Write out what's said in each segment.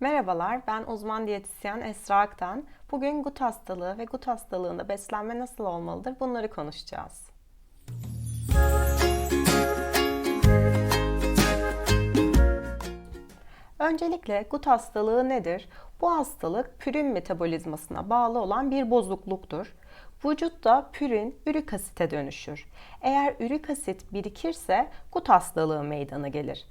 Merhabalar, ben uzman diyetisyen Esra Aktan. Bugün gut hastalığı ve gut hastalığında beslenme nasıl olmalıdır bunları konuşacağız. Öncelikle gut hastalığı nedir? Bu hastalık pürin metabolizmasına bağlı olan bir bozukluktur. Vücutta pürin ürik asite dönüşür. Eğer ürik asit birikirse gut hastalığı meydana gelir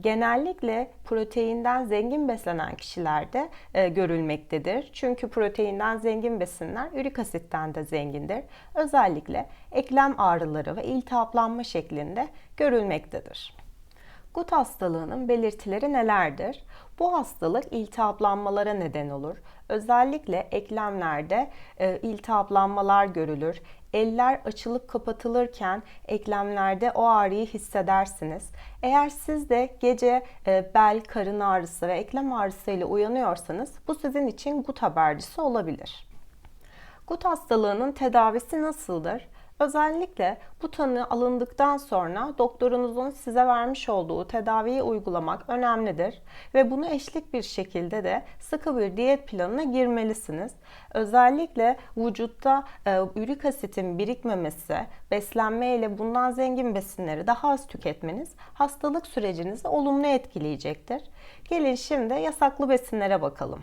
genellikle proteinden zengin beslenen kişilerde e, görülmektedir. Çünkü proteinden zengin besinler ürik asitten de zengindir. Özellikle eklem ağrıları ve iltihaplanma şeklinde görülmektedir. Gut hastalığının belirtileri nelerdir? Bu hastalık iltihaplanmalara neden olur. Özellikle eklemlerde e, iltihaplanmalar görülür. Eller açılıp kapatılırken eklemlerde o ağrıyı hissedersiniz. Eğer siz de gece e, bel, karın ağrısı ve eklem ağrısı ile uyanıyorsanız bu sizin için gut habercisi olabilir. Gut hastalığının tedavisi nasıldır? Özellikle bu tanı alındıktan sonra doktorunuzun size vermiş olduğu tedaviyi uygulamak önemlidir ve bunu eşlik bir şekilde de sıkı bir diyet planına girmelisiniz. Özellikle vücutta e, ürik asitin birikmemesi, beslenme ile bundan zengin besinleri daha az tüketmeniz hastalık sürecinizi olumlu etkileyecektir. Gelin şimdi yasaklı besinlere bakalım.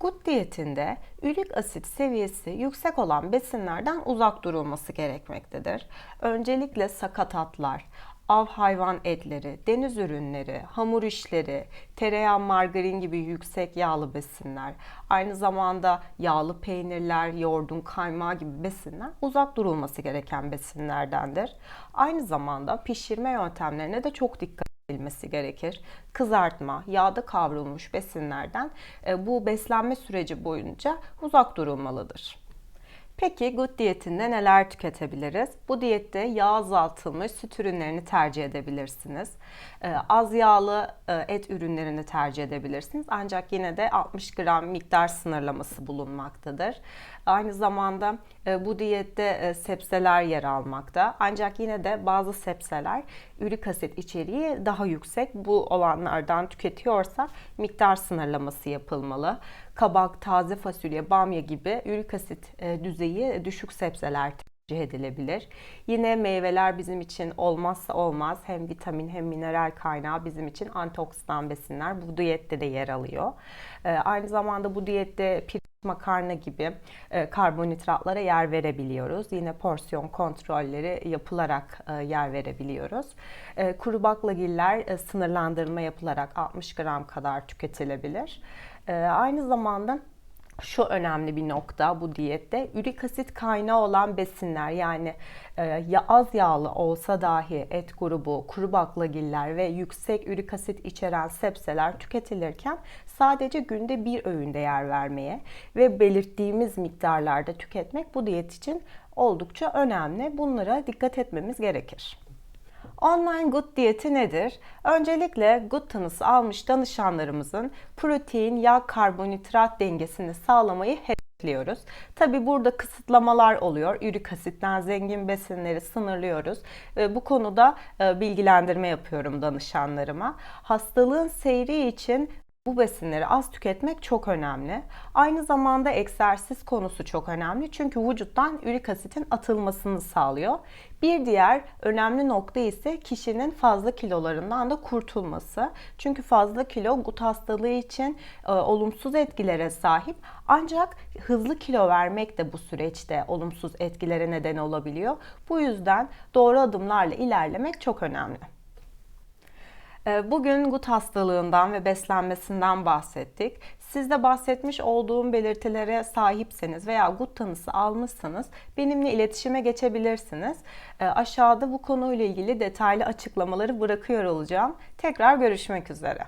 Gut diyetinde ürik asit seviyesi yüksek olan besinlerden uzak durulması gerekmektedir. Öncelikle sakatatlar, av hayvan etleri, deniz ürünleri, hamur işleri, tereyağı, margarin gibi yüksek yağlı besinler, aynı zamanda yağlı peynirler, yoğurdun kaymağı gibi besinler uzak durulması gereken besinlerdendir. Aynı zamanda pişirme yöntemlerine de çok dikkat edilmesi gerekir. Kızartma, yağda kavrulmuş besinlerden e, bu beslenme süreci boyunca uzak durulmalıdır. Peki gut diyetinde neler tüketebiliriz? Bu diyette yağ azaltılmış süt ürünlerini tercih edebilirsiniz. Ee, az yağlı e, et ürünlerini tercih edebilirsiniz. Ancak yine de 60 gram miktar sınırlaması bulunmaktadır. Aynı zamanda e, bu diyette e, sebzeler yer almakta. Ancak yine de bazı sebzeler ürik asit içeriği daha yüksek. Bu olanlardan tüketiyorsa miktar sınırlaması yapılmalı. Kabak, taze fasulye, bamya gibi ürik asit düzeyi düşük sebzeler tercih edilebilir. Yine meyveler bizim için olmazsa olmaz. Hem vitamin hem mineral kaynağı bizim için antioksidan besinler. Bu diyette de yer alıyor. Aynı zamanda bu diyette pirinç makarna gibi e, karbonhidratlara yer verebiliyoruz. Yine porsiyon kontrolleri yapılarak e, yer verebiliyoruz. E, kuru baklagiller sınırlandırma yapılarak 60 gram kadar tüketilebilir. Aynı zamanda şu önemli bir nokta bu diyette. Ürik asit kaynağı olan besinler yani e, ya az yağlı olsa dahi et grubu, kuru baklagiller ve yüksek ürik asit içeren sebzeler tüketilirken sadece günde bir öğünde yer vermeye ve belirttiğimiz miktarlarda tüketmek bu diyet için oldukça önemli. Bunlara dikkat etmemiz gerekir. Online Good diyeti nedir? Öncelikle Good tanısı almış danışanlarımızın protein, yağ, karbonhidrat dengesini sağlamayı hedefliyoruz. Tabi burada kısıtlamalar oluyor. Ürik asitten zengin besinleri sınırlıyoruz. Bu konuda e, bilgilendirme yapıyorum danışanlarıma. Hastalığın seyri için bu besinleri az tüketmek çok önemli. Aynı zamanda egzersiz konusu çok önemli. Çünkü vücuttan ürik asitin atılmasını sağlıyor. Bir diğer önemli nokta ise kişinin fazla kilolarından da kurtulması. Çünkü fazla kilo gut hastalığı için e, olumsuz etkilere sahip. Ancak hızlı kilo vermek de bu süreçte olumsuz etkilere neden olabiliyor. Bu yüzden doğru adımlarla ilerlemek çok önemli. Ee, bugün gut hastalığından ve beslenmesinden bahsettik. Siz de bahsetmiş olduğum belirtilere sahipseniz veya gut tanısı almışsanız benimle iletişime geçebilirsiniz. Ee, aşağıda bu konuyla ilgili detaylı açıklamaları bırakıyor olacağım. Tekrar görüşmek üzere.